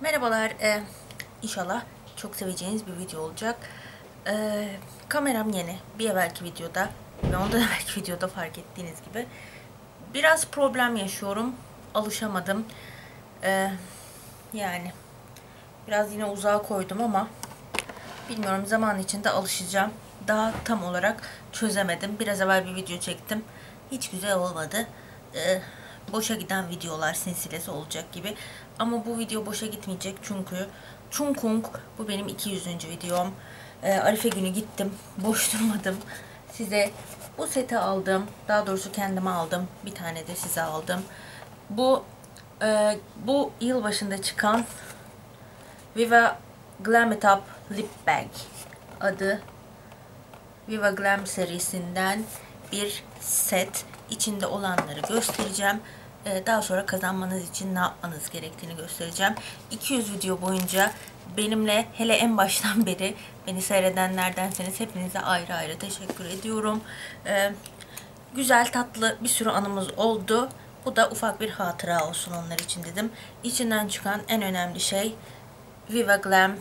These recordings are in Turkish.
Merhabalar. Ee, inşallah çok seveceğiniz bir video olacak. Ee, kameram yeni. Bir evvelki videoda ve ondan evvelki videoda fark ettiğiniz gibi biraz problem yaşıyorum. Alışamadım. Ee, yani biraz yine uzağa koydum ama bilmiyorum zaman içinde alışacağım. Daha tam olarak çözemedim. Biraz evvel bir video çektim. Hiç güzel olmadı. Ee, boşa giden videolar silsilesi olacak gibi. Ama bu video boşa gitmeyecek çünkü Chungkung bu benim 200. videom. Ee, Arife günü gittim. Boş durmadım. Size bu seti aldım. Daha doğrusu kendime aldım. Bir tane de size aldım. Bu e, bu yıl başında çıkan Viva Glam It Up Lip Bag adı Viva Glam serisinden bir set. İçinde olanları göstereceğim. Ee, daha sonra kazanmanız için ne yapmanız gerektiğini göstereceğim. 200 video boyunca benimle hele en baştan beri beni seyredenlerdenseniz hepinize ayrı ayrı teşekkür ediyorum. Ee, güzel tatlı bir sürü anımız oldu. Bu da ufak bir hatıra olsun onlar için dedim. İçinden çıkan en önemli şey Viva Glam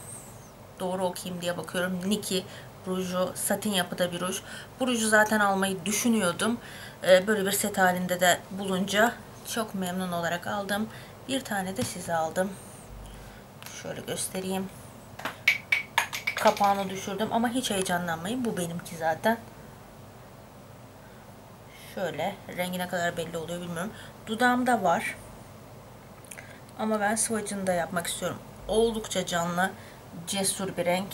doğru okuyayım diye bakıyorum. Niki ruju, satin yapıda bir ruj. Bu ruju zaten almayı düşünüyordum. Ee, böyle bir set halinde de bulunca çok memnun olarak aldım. Bir tane de size aldım. Şöyle göstereyim. Kapağını düşürdüm ama hiç heyecanlanmayın. Bu benimki zaten. Şöyle rengi ne kadar belli oluyor bilmiyorum. Dudağımda var. Ama ben swatch'ını da yapmak istiyorum. Oldukça canlı, cesur bir renk.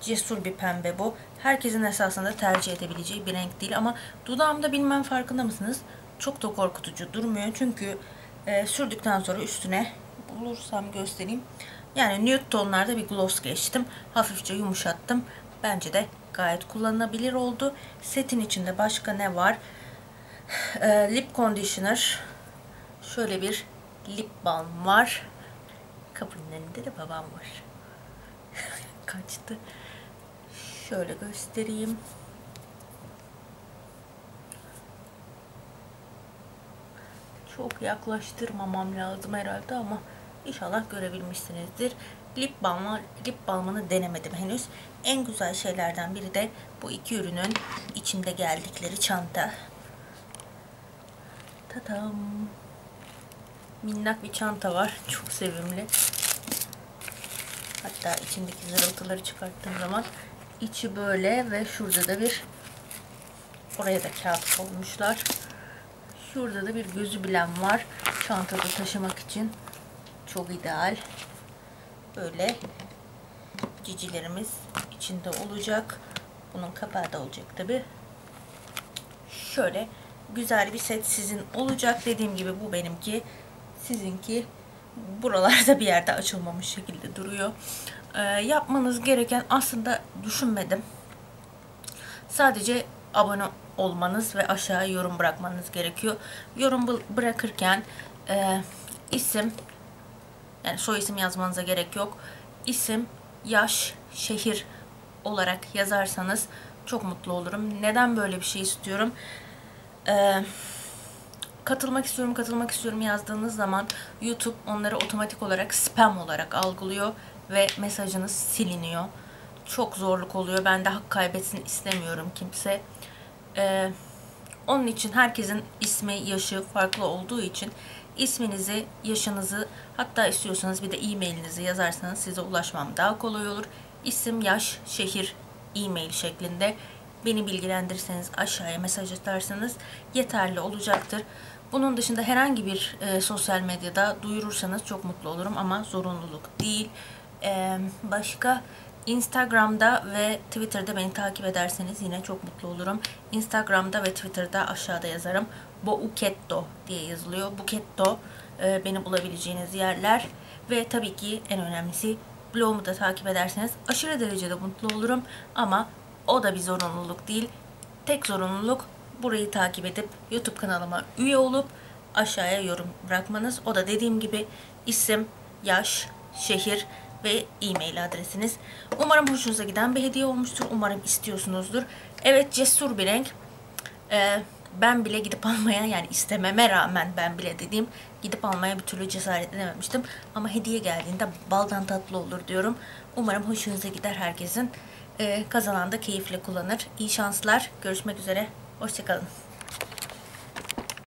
Cesur bir pembe bu. Herkesin esasında tercih edebileceği bir renk değil ama dudağımda bilmem farkında mısınız? Çok da korkutucu durmuyor. Çünkü e, sürdükten sonra üstüne bulursam göstereyim. Yani nude tonlarda bir gloss geçtim. Hafifçe yumuşattım. Bence de gayet kullanılabilir oldu. Setin içinde başka ne var? E, lip conditioner. Şöyle bir lip balm var. Kapının önünde de babam var. Kaçtı. Şöyle göstereyim. Çok yaklaştırmamam lazım herhalde ama inşallah görebilmişsinizdir. Lip balmı, lip balmını denemedim henüz. En güzel şeylerden biri de bu iki ürünün içinde geldikleri çanta. Tadam. Minnak bir çanta var. Çok sevimli. Hatta içindeki zırıltıları çıkarttığım zaman içi böyle ve şurada da bir oraya da kağıt koymuşlar. Şurada da bir gözü bilen var. Çantada taşımak için çok ideal. Böyle cicilerimiz içinde olacak. Bunun kapağı da olacak tabi. Şöyle güzel bir set sizin olacak. Dediğim gibi bu benimki. Sizinki buralarda bir yerde açılmamış şekilde duruyor. Ee, yapmanız gereken aslında düşünmedim. Sadece abone olmanız ve aşağıya yorum bırakmanız gerekiyor. Yorum bırakırken e, isim yani soy isim yazmanıza gerek yok. İsim, yaş, şehir olarak yazarsanız çok mutlu olurum. Neden böyle bir şey istiyorum? Eee katılmak istiyorum, katılmak istiyorum yazdığınız zaman YouTube onları otomatik olarak spam olarak algılıyor ve mesajınız siliniyor. Çok zorluk oluyor. Ben de hak kaybetsin istemiyorum kimse. Ee, onun için herkesin ismi, yaşı farklı olduğu için isminizi, yaşınızı hatta istiyorsanız bir de e-mailinizi yazarsanız size ulaşmam daha kolay olur. İsim, yaş, şehir, e-mail şeklinde beni bilgilendirirseniz aşağıya mesaj atarsanız yeterli olacaktır. Bunun dışında herhangi bir e, sosyal medyada duyurursanız çok mutlu olurum ama zorunluluk değil. E, başka Instagram'da ve Twitter'da beni takip ederseniz yine çok mutlu olurum. Instagram'da ve Twitter'da aşağıda yazarım. Bouketto diye yazılıyor. Buketto e, beni bulabileceğiniz yerler. Ve tabii ki en önemlisi blogumu da takip ederseniz aşırı derecede mutlu olurum. Ama o da bir zorunluluk değil. Tek zorunluluk burayı takip edip YouTube kanalıma üye olup aşağıya yorum bırakmanız. O da dediğim gibi isim, yaş, şehir ve e-mail adresiniz. Umarım hoşunuza giden bir hediye olmuştur. Umarım istiyorsunuzdur. Evet cesur bir renk. Ee, ben bile gidip almaya yani istememe rağmen ben bile dediğim gidip almaya bir türlü cesaret edememiştim. Ama hediye geldiğinde baldan tatlı olur diyorum. Umarım hoşunuza gider herkesin. Ee, kazanan da keyifle kullanır. İyi şanslar. Görüşmek üzere. Hoşçakalın.